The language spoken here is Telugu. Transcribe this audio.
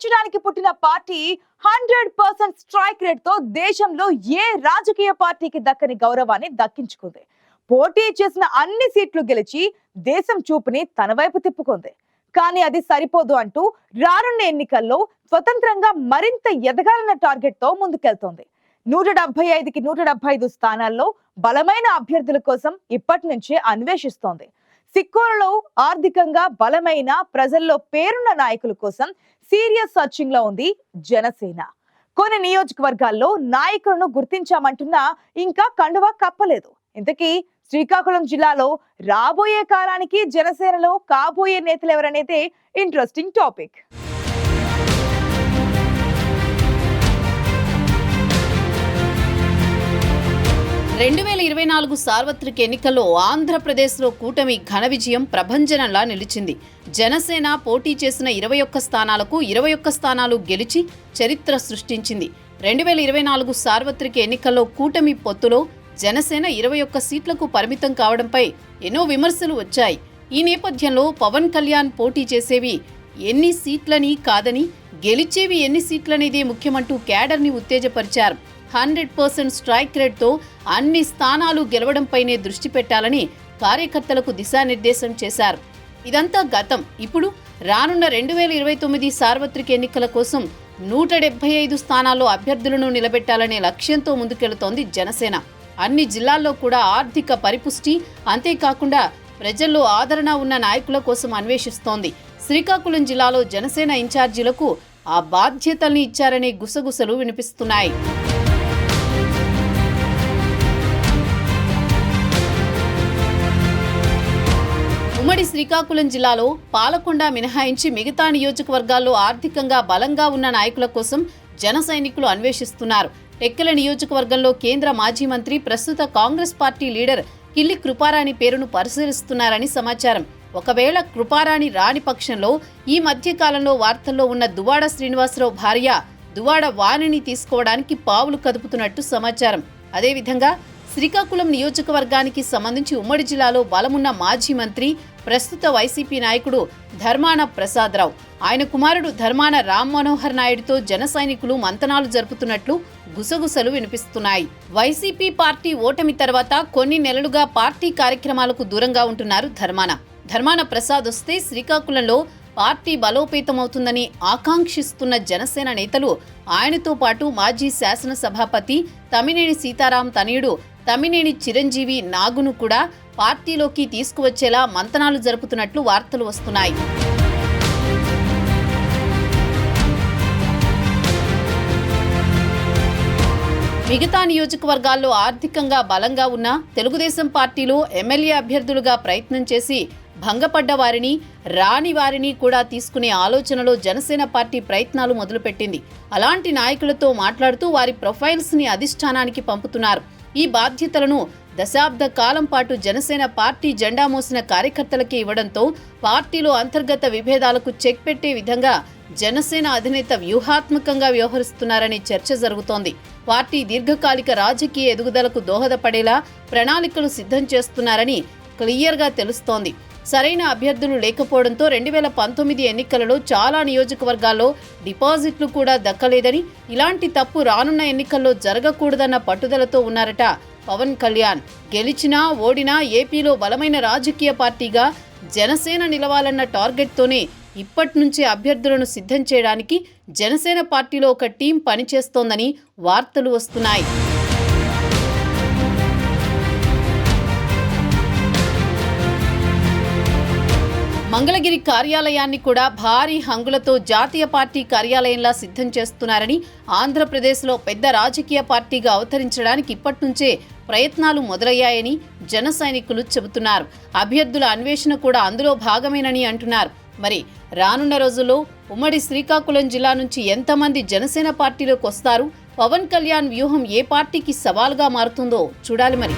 గెలిపించడానికి పుట్టిన పార్టీ హండ్రెడ్ పర్సెంట్ స్ట్రైక్ రేట్తో దేశంలో ఏ రాజకీయ పార్టీకి దక్కని గౌరవాన్ని దక్కించుకుంది. పోటీ చేసిన అన్ని సీట్లు గెలిచి దేశం చూపుని తన వైపు తిప్పుకుంది. కానీ అది సరిపోదు అంటూ రానున్న ఎన్నికల్లో స్వతంత్రంగా మరింత ఎదగాలన్న టార్గెట్తో ముందుకెళ్తోంది. నూట డెబ్బై ఐదుకి నూట డెబ్బై ఐదు స్థానాల్లో బలమైన అభ్యర్థుల కోసం ఇప్పటి నుంచే అన్వేషిస్తోంది. సిక్కోరులో ఆర్థికంగా బలమైన ప్రజల్లో పేరున్న నాయకుల కోసం సీరియస్ సర్చింగ్లో ఉంది జనసేన. కొన్ని నియోజకవర్గాల్లో నాయకులను గుర్తించామంటున్నా ఇంకా కండువా కప్పలేదు. ఇంతకీ శ్రీకాకుళం జిల్లాలో రాబోయే కాలానికి జనసేనలో కాబోయే నేతలు ఎవరనేదే ఇంట్రెస్టింగ్ టాపిక్ రెండు వేల ఇరవై నాలుగు సార్వత్రిక ఎన్నికల్లో ఆంధ్రప్రదేశ్లో కూటమి ఘన విజయం ప్రభంజనంలా నిలిచింది. జనసేన పోటీ చేసిన ఇరవై ఒక్క స్థానాలకు ఇరవై ఒక్క స్థానాలు గెలిచి చరిత్ర సృష్టించింది. రెండు వేల ఇరవై నాలుగు సార్వత్రిక ఎన్నికల్లో కూటమి పొత్తులో జనసేన ఇరవై ఒక్క సీట్లకు పరిమితం కావడంపై ఎన్నో విమర్శలు వచ్చాయి. ఈ నేపథ్యంలో పవన్ కళ్యాణ్ పోటీ చేసేవి ఎన్ని సీట్లని కాదని గెలిచేవి ఎన్ని సీట్లనేదే ముఖ్యమంటూ క్యాడర్ని ఉత్తేజపరిచారు. హండ్రెడ్ పర్సెంట్ స్ట్రైక్ రేట్తో అన్ని స్థానాలు గెలవడంపైనే దృష్టి పెట్టాలని కార్యకర్తలకు దిశానిర్దేశం చేశారు. ఇదంతా గతం. ఇప్పుడు రానున్న రెండు వేల ఇరవై తొమ్మిది సార్వత్రిక ఎన్నికల కోసం నూట డెబ్బై ఐదు స్థానాల్లో అభ్యర్థులను నిలబెట్టాలనే లక్ష్యంతో ముందుకెళుతోంది జనసేన. అన్ని జిల్లాల్లో కూడా ఆర్థిక పరిపుష్టి అంతేకాకుండా ప్రజల్లో ఆదరణ ఉన్న నాయకుల కోసం అన్వేషిస్తోంది. శ్రీకాకుళం జిల్లాలో జనసేన ఇన్ఛార్జీలకు ఆ బాధ్యతల్ని ఇచ్చారనే గుసగుసలు వినిపిస్తున్నాయి. శ్రీకాకుళం జిల్లాలో పాలకొండ మినహాయించి మిగతా నియోజకవర్గాల్లో ఆర్థికంగా బలంగా ఉన్న నాయకుల కోసం జన సైనికులు అన్వేషిస్తున్నారు. టెక్కల నియోజకవర్గంలో కేంద్ర మాజీ మంత్రి ప్రస్తుత కాంగ్రెస్ పార్టీ లీడర్ కిల్లి కృపారాణి పేరును పరిశీలిస్తున్నారని సమాచారం. ఒకవేళ కృపారాణి రాని పక్షంలో ఈ మధ్యకాలంలో వార్తల్లో ఉన్న దువాడ శ్రీనివాసరావు భార్య దువాడ వాణిని తీసుకోవడానికి పావులు కదుపుతున్నట్టు సమాచారం. అదేవిధంగా శ్రీకాకుళం నియోజకవర్గానికి సంబంధించి ఉమ్మడి జిల్లాలో బలమున్న మాజీ మంత్రి ప్రస్తుత వైసీపీ నాయకుడు ధర్మాన ప్రసాదరావు. ఆయన కుమారుడు ధర్మాన రామ్ మనోహర్ నాయుడుతో జన సైనికులు మంతనాలు జరుపుతున్నట్లు గుసగుసలు వినిపిస్తున్నాయి. వైసీపీ పార్టీ ఓటమి తర్వాత కొన్ని నెలలుగా పార్టీ కార్యక్రమాలకు దూరంగా ఉంటున్నారు ధర్మాన. ధర్మాన ప్రసాద్ వస్తే శ్రీకాకుళంలో పార్టీ బలోపేతమవుతుందని ఆకాంక్షిస్తున్న జనసేన నేతలు ఆయనతో పాటు మాజీ శాసనసభాపతి తమినేని సీతారాం తనయుడు తమ్మినేని చిరంజీవి నాగును కూడా పార్టీలోకి తీసుకువచ్చేలా మంతనాలు జరుపుతున్నట్లు వార్తలు వస్తున్నాయి. మిగతా నియోజకవర్గాల్లో ఆర్థికంగా బలంగా ఉన్న తెలుగుదేశం పార్టీలో ఎమ్మెల్యే అభ్యర్థులుగా ప్రయత్నం చేసి భంగపడ్డ వారిని రాని వారిని కూడా తీసుకునే ఆలోచనలో జనసేన పార్టీ ప్రయత్నాలు మొదలుపెట్టింది. అలాంటి నాయకులతో మాట్లాడుతూ వారి ప్రొఫైల్స్ని అధిష్టానానికి పంపుతున్నారు. ఈ బాధ్యతలను దశాబ్ద కాలం పాటు జనసేన పార్టీ జెండా మోసిన కార్యకర్తలకి ఇవ్వడంతో పార్టీలో అంతర్గత విభేదాలకు చెక్ పెట్టే విధంగా జనసేన అధినేత వ్యూహాత్మకంగా వ్యవహరిస్తున్నారనే చర్చ జరుగుతోంది. పార్టీ దీర్ఘకాలిక రాజకీయ ఎదుగుదలకు దోహదపడేలా ప్రణాళికలు సిద్ధం చేస్తున్నారని క్లియర్గా తెలుస్తోంది. సరైన అభ్యర్థులు లేకపోవడంతో రెండు వేల పంతొమ్మిది ఎన్నికలలో చాలా నియోజకవర్గాల్లో డిపాజిట్లు కూడా దక్కలేదని ఇలాంటి తప్పు రానున్న ఎన్నికల్లో జరగకూడదన్న పట్టుదలతో ఉన్నారట పవన్ కళ్యాణ్. గెలిచినా ఓడినా ఏపీలో బలమైన రాజకీయ పార్టీగా జనసేన నిలవాలన్న టార్గెట్తోనే ఇప్పటి నుంచే అభ్యర్థులను సిద్ధం చేయడానికి జనసేన పార్టీలో ఒక టీం పనిచేస్తోందని వార్తలు వస్తున్నాయి. మంగళగిరి కార్యాలయాన్ని కూడా భారీ హంగులతో జాతీయ పార్టీ కార్యాలయంలా సిద్ధం చేస్తున్నారని ఆంధ్రప్రదేశ్లో పెద్ద రాజకీయ పార్టీగా అవతరించడానికి ఇప్పటి నుంచే ప్రయత్నాలు మొదలయ్యాయని జన సైనికులు చెబుతున్నారు. అభ్యర్థుల అన్వేషణ కూడా అందులో భాగమేనని అంటున్నారు. మరి రానున్న రోజుల్లో ఉమ్మడి శ్రీకాకుళం జిల్లా నుంచి ఎంతమంది జనసేన పార్టీలోకి వస్తారు? పవన్ కళ్యాణ్ వ్యూహం ఏ పార్టీకి సవాల్గా మారుతుందో చూడాలి మరి.